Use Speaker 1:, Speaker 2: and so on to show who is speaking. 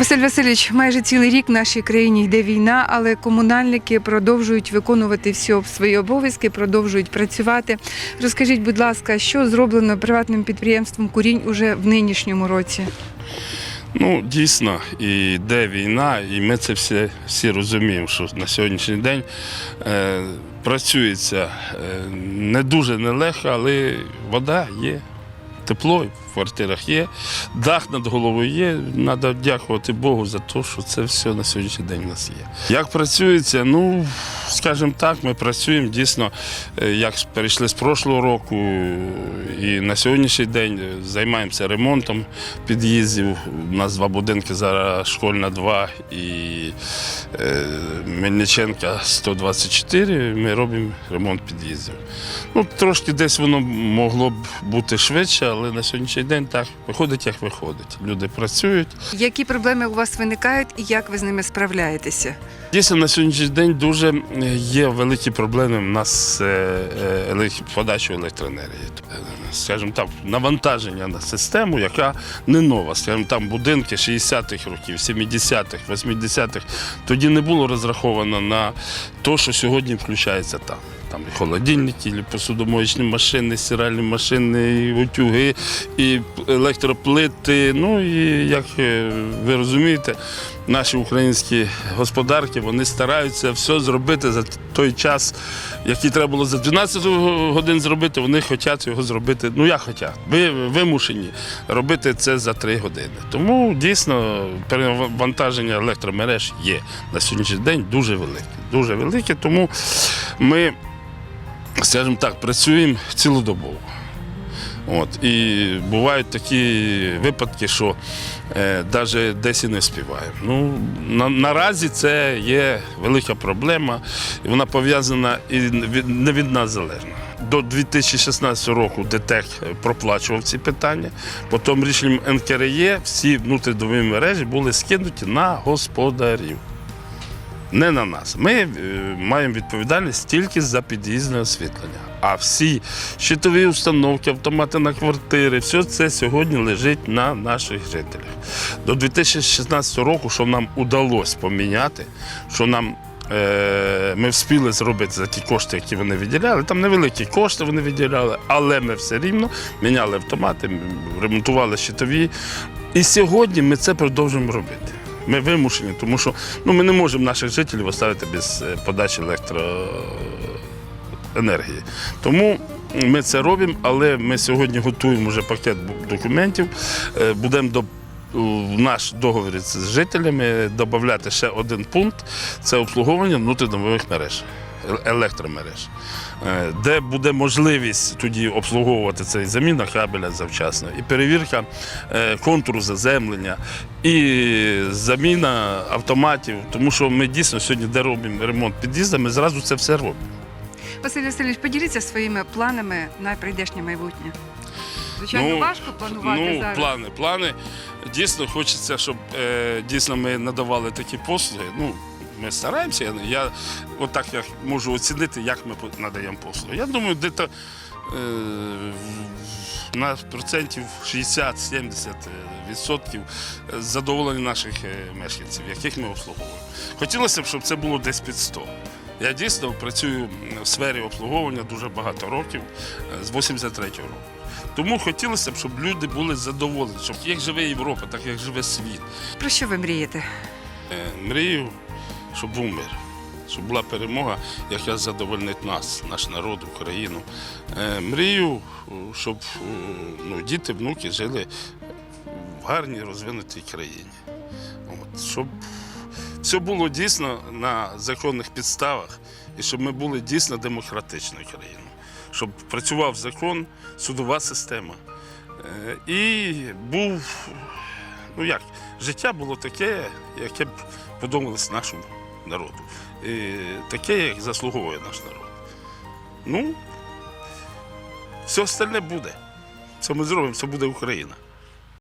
Speaker 1: Василь Васильович, майже цілий рік в нашій країні йде війна, але комунальники продовжують виконувати всі свої обов'язки, продовжують працювати. Розкажіть, будь ласка, що зроблено приватним підприємством Курінь уже в нинішньому році?
Speaker 2: Ну, дійсно, і йде війна, і ми це всі, всі розуміємо, що на сьогоднішній день е, працюється е, не дуже нелегко, але вода є, тепло в квартирах є, дах над головою є. Треба дякувати Богу за те, що це все на сьогоднішній день у нас є. Як працюється? Ну, скажімо так, ми працюємо дійсно, е, як перейшли з прошлого року, і на сьогоднішній день е, займаємося ремонтом під'їздів. У нас два будинки зараз школьна 2 і е, Мельниченка 124. Ми робимо ремонт під'їздів. Ну, трошки десь воно могло б бути швидше, але на сьогоднішній день так виходить, як виходить. Люди працюють.
Speaker 1: Які проблеми у вас виникають і як ви з ними справляєтеся?
Speaker 2: Дійсно, на сьогоднішній день дуже е, є великі проблеми в нас з е, е, подачою електроенергії. Скажімо так, навантаження на систему, яка не нова. Скажімо, там будинки 60-х років, 70-х, 80-х, тоді не було розраховано на те, що сьогодні включається там. Там і холодильники, і посудомоєчні машини, стиральні машини, і утюги, і електроплити. Ну і як е, ви розумієте, наші українські господарки вони стараються все зробити за той час, який треба було за 12 годин зробити. Вони хочуть його зробити. Ну як хочуть, ви вимушені робити це за 3 години. Тому дійсно перевантаження електромереж є на сьогоднішній день дуже велике. Дуже велике. Тому ми, скажімо так, працюємо цілодобово. От. І бувають такі випадки, що е, навіть десь і не співаємо. Ну, на, наразі це є велика проблема, і вона пов'язана і не від нас залежна. До 2016 року ДТЕК проплачував ці питання. Потім рішенням НКРЄ всі внутрідомові мережі були скинуті на господарів. Не на нас. Ми е, маємо відповідальність тільки за під'їзне освітлення. А всі щитові установки, автомати на квартири, все це сьогодні лежить на наших жителях. До 2016 року, що нам удалося поміняти, що нам е, ми встигли зробити за ті кошти, які вони виділяли. Там невеликі кошти вони виділяли, але ми все рівно міняли автомати, ремонтували щитові. І сьогодні ми це продовжуємо робити. Ми вимушені, тому що ну, ми не можемо наших жителів оставити без е, подачі електроенергії. Тому ми це робимо, але ми сьогодні готуємо вже пакет документів. Е, Будемо до в наш договір з жителями додати ще один пункт це обслуговування внутрідомових мереж, електромереж, Е, де буде можливість тоді обслуговувати цей заміна кабеля завчасно, і перевірка е, контуру заземлення, і заміна автоматів, тому що ми дійсно сьогодні, де робимо ремонт під'їзду, ми зразу це все робимо.
Speaker 1: Василь Васильович, поділіться своїми планами на прийдешнє майбутнє. Звичайно, важко планувати
Speaker 2: ну,
Speaker 1: зараз.
Speaker 2: плани, плани. Дійсно, хочеться, щоб е, дійсно ми надавали такі послуги. Ну, ми стараємося. Я, я отак я можу оцінити, як ми надаємо послуги. Я думаю, десь е, на процентів 60-70 відсотків задоволення наших е, мешканців, яких ми обслуговуємо. Хотілося б, щоб це було десь під 100. Я дійсно працюю в сфері обслуговування дуже багато років, е, з 83-го року. Тому хотілося б, щоб люди були задоволені, щоб як живе Європа, так як живе світ.
Speaker 1: Про що ви мрієте?
Speaker 2: Е, Мрію, щоб був мир, щоб була перемога, яка задовольнить нас, наш народ, Україну. Е, Мрію, е, щоб е, ну, діти, внуки жили в гарній розвинутій країні. От, щоб все було дійсно на законних підставах і щоб ми були дійсно демократичною країною. Щоб працював закон, судова система. І був, ну як, життя було таке, яке б подобалось нашому народу. І таке, як заслуговує наш народ. Ну, все остальне буде. Це ми зробимо, це буде Україна.